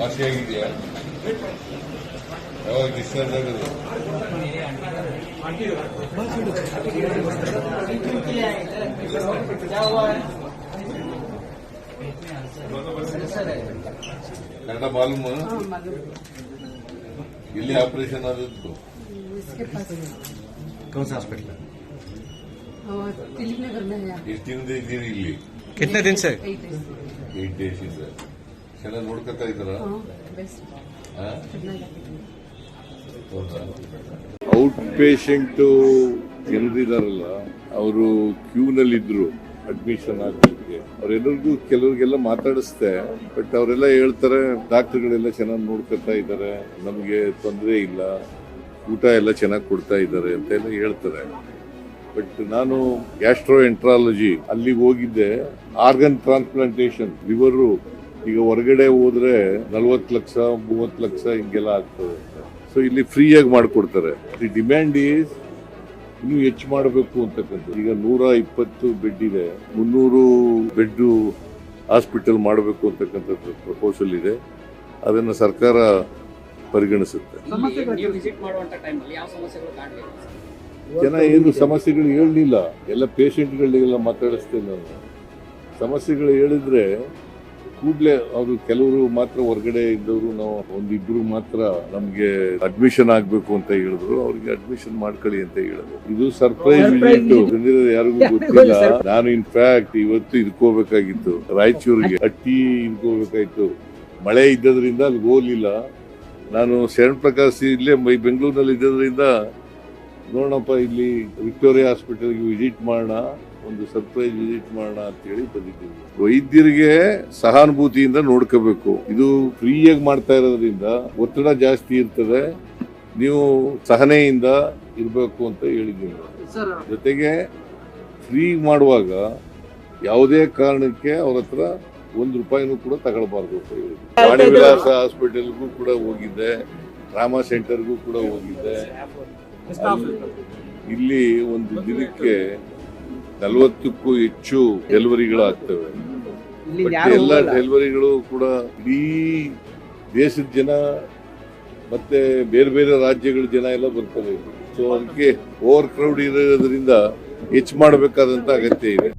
ವಾಸಿಯಾಗಿದೆಯಾ ಯಾವಾಗ ಇಲ್ಲಿ ಆಪರೇಷನ್ ಆದದ್ದು? ಕೌನ್ಸ್ ಹಾಸ್ಪಿಟಲ್. ಎಷ್ಟು ದಿನದ ಇದ್ದೀರಿ ಇಲ್ಲಿ? कितने दिन से एट डेज ಏಟ್ ಡೇಸ್ ಇಂದ ಚೆನ್ನಾಗಿ ನೋಡ್ಕೊತಾ ಇದ್ದಾರ हाँ बेस्ट कितना ಔಟ್ ಪೇಷಂಟ್ ಜನರಿದಾರಲ್ಲ ಅವರು ಕ್ಯೂನಲ್ಲಿದ್ರು ಅಡ್ಮಿಷನ್ ಆಗ್ಲಿಕ್ಕೆ ಅವ್ರೆಲ್ಲರಿಗೂ ಕೆಲವ್ರಿಗೆಲ್ಲ ಮಾತಾಡಿಸ್ದೆ ಬಟ್ ಅವರೆಲ್ಲ ಹೇಳ್ತಾರೆ ಡಾಕ್ಟರ್ಗಳೆಲ್ಲ ಚೆನ್ನಾಗಿ ನೋಡ್ಕೊತಾ ಇದ್ದಾರೆ ನಮಗೆ ತೊಂದರೆ ಇಲ್ಲ ಊಟ ಎಲ್ಲ ಚೆನ್ನಾಗಿ ಕೊಡ್ತಾ ಇದ್ದಾರೆ ಅಂತ ಎಲ್ಲ ಹೇಳ್ತಾರೆ ಬಟ್ ನಾನು ಗ್ಯಾಸ್ಟ್ರೋ ಎಂಟ್ರಾಲಜಿ ಅಲ್ಲಿಗೆ ಹೋಗಿದ್ದೆ. ಆರ್ಗನ್ ಟ್ರಾನ್ಸ್ಪ್ಲಾಂಟೇಶನ್ ಲಿವರು ಈಗ ಹೊರಗಡೆ ಹೋದ್ರೆ ನಲ್ವತ್ತು ಲಕ್ಷ, ಮೂವತ್ತು ಲಕ್ಷ ಹಿಂಗೆಲ್ಲ ಆಗ್ತದೆ. ಸೊ ಇಲ್ಲಿ ಫ್ರೀಯಾಗಿ ಮಾಡಿಕೊಡ್ತಾರೆ. ದಿ ಡಿಮ್ಯಾಂಡ್ ಈಸ್ ಇನ್ನೂ ಹೆಚ್ಚು ಮಾಡಬೇಕು ಅಂತಕ್ಕಂಥದ್ದು. ಈಗ ನೂರ ಇಪ್ಪತ್ತು ಬೆಡ್ ಇದೆ. ಮುನ್ನೂರು ಬೆಡ್ ಹಾಸ್ಪಿಟಲ್ ಮಾಡಬೇಕು ಅಂತಕ್ಕಂಥದ್ದು ಪ್ರಪೋಸಲ್ ಇದೆ. ಅದನ್ನು ಸರ್ಕಾರ ಪರಿಗಣಿಸುತ್ತೆ. ಜನ ಏನು ಸಮಸ್ಯೆಗಳು ಹೇಳಲಿಲ್ಲ. ಎಲ್ಲ ಪೇಷಂಟ್ಗಳಿಗೆಲ್ಲ ಮಾತಾಡಿಸ್ತೇನೆ ನಾನು. ಸಮಸ್ಯೆಗಳು ಹೇಳಿದ್ರೆ ಕೂಡಲೇ ಅವರು ಕೆಲವರು ಮಾತ್ರ ಹೊರಗಡೆ ಇದ್ದವರು ನಾವು ಒಂದಿಬ್ರು ಮಾತ್ರ ನಮಗೆ ಅಡ್ಮಿಷನ್ ಆಗ್ಬೇಕು ಅಂತ ಹೇಳಿದ್ರು. ಅವ್ರಿಗೆ ಅಡ್ಮಿಷನ್ ಮಾಡ್ಕೊಳ್ಳಿ ಅಂತ ಹೇಳಿದ್ರು. ಇದು ಸರ್ಪ್ರೈಸ್ ವಿಸಿಟ್ ಯಾರಿಗೂ ಗೊತ್ತಿಲ್ಲ. ನಾನು ಇನ್ಫ್ಯಾಕ್ಟ್ ಇವತ್ತು ಇದ್ಕೋಬೇಕಾಗಿತ್ತು ರಾಯಚೂರಿಗೆ ಅಟ್ಟಿ ಇದ್ಕೋಬೇಕಾಯ್ತು ಮಳೆ ಇದ್ದದ್ರಿಂದ ಅಲ್ಲಿ ಹೋಗ್ಲಿಲ್ಲ. ನಾನು ಶರಣ್ ಪ್ರಕಾಶ್ ಇಲ್ಲೇ ಮೈ- ಬೆಂಗಳೂರಿನಲ್ಲಿ ಇದ್ದದ್ರಿಂದ ನೋಡೋಣಪ್ಪ ಇಲ್ಲಿ ವಿಕ್ಟೋರಿಯಾ ಹಾಸ್ಪಿಟಲ್ಗೆ ವಿಸಿಟ್ ಮಾಡೋಣ ಒಂದು ಸರ್ಪ್ರೈಸ್ ವಿಸಿಟ್ ಮಾಡೋಣ ಅಂತ ಹೇಳಿ ಬಂದಿದ್ದೀವಿ. ವೈದ್ಯರಿಗೆ ಸಹಾನುಭೂತಿಯಿಂದ ನೋಡ್ಕೋಬೇಕು. ಇದು ಫ್ರೀಯಾಗಿ ಮಾಡ್ತಾ ಇರೋದ್ರಿಂದ ಒತ್ತಡ ಜಾಸ್ತಿ ಇರ್ತದೆ. ನೀವು ಸಹನೆಯಿಂದ ಇರಬೇಕು ಅಂತ ಹೇಳಿದ್ದೀನಿ. ಸರ್ ಜೊತೆಗೆ ಫ್ರೀ ಮಾಡುವಾಗ ಯಾವುದೇ ಕಾರಣಕ್ಕೆ ಅವ್ರ ಹತ್ರ ಒಂದು ರೂಪಾಯಿನೂ ಕೂಡ ತಗೊಳ್ಬಾರ್ದು ಅಂತ ಹೇಳಿದ್ರು ವಾಣಿ ವಿಲಾಸ ಹಾಸ್ಪಿಟಲ್ಗೂ ಕೂಡ ಹೋಗಿದ್ದೆ. ಟ್ರಾಮಾ ಸೆಂಟರ್ಗೂ ಕೂಡ ಹೋಗಿದ್ದೆ. ಇಲ್ಲಿ ಒಂದು ದಿನಕ್ಕೆ ನಲವತ್ತಕ್ಕೂ ಹೆಚ್ಚು ಡೆಲಿವರಿಗಳಾಗ್ತವೆ ಬಟ್ ಎಲ್ಲ ಡೆಲಿವರಿಗಳು ಕೂಡ ಇಡೀ ದೇಶದ ಜನ ಮತ್ತೆ ಬೇರೆ ಬೇರೆ ರಾಜ್ಯಗಳ ಜನ ಎಲ್ಲ ಬರ್ತಾರೆ ಸೊ ಅದಕ್ಕೆ ಓವರ್ ಕ್ರೌಡ್ ಇರೋದ್ರಿಂದ ಹೆಚ್ಚು ಮಾಡಬೇಕಾದಂತ ಅಗತ್ಯ ಇದೆ.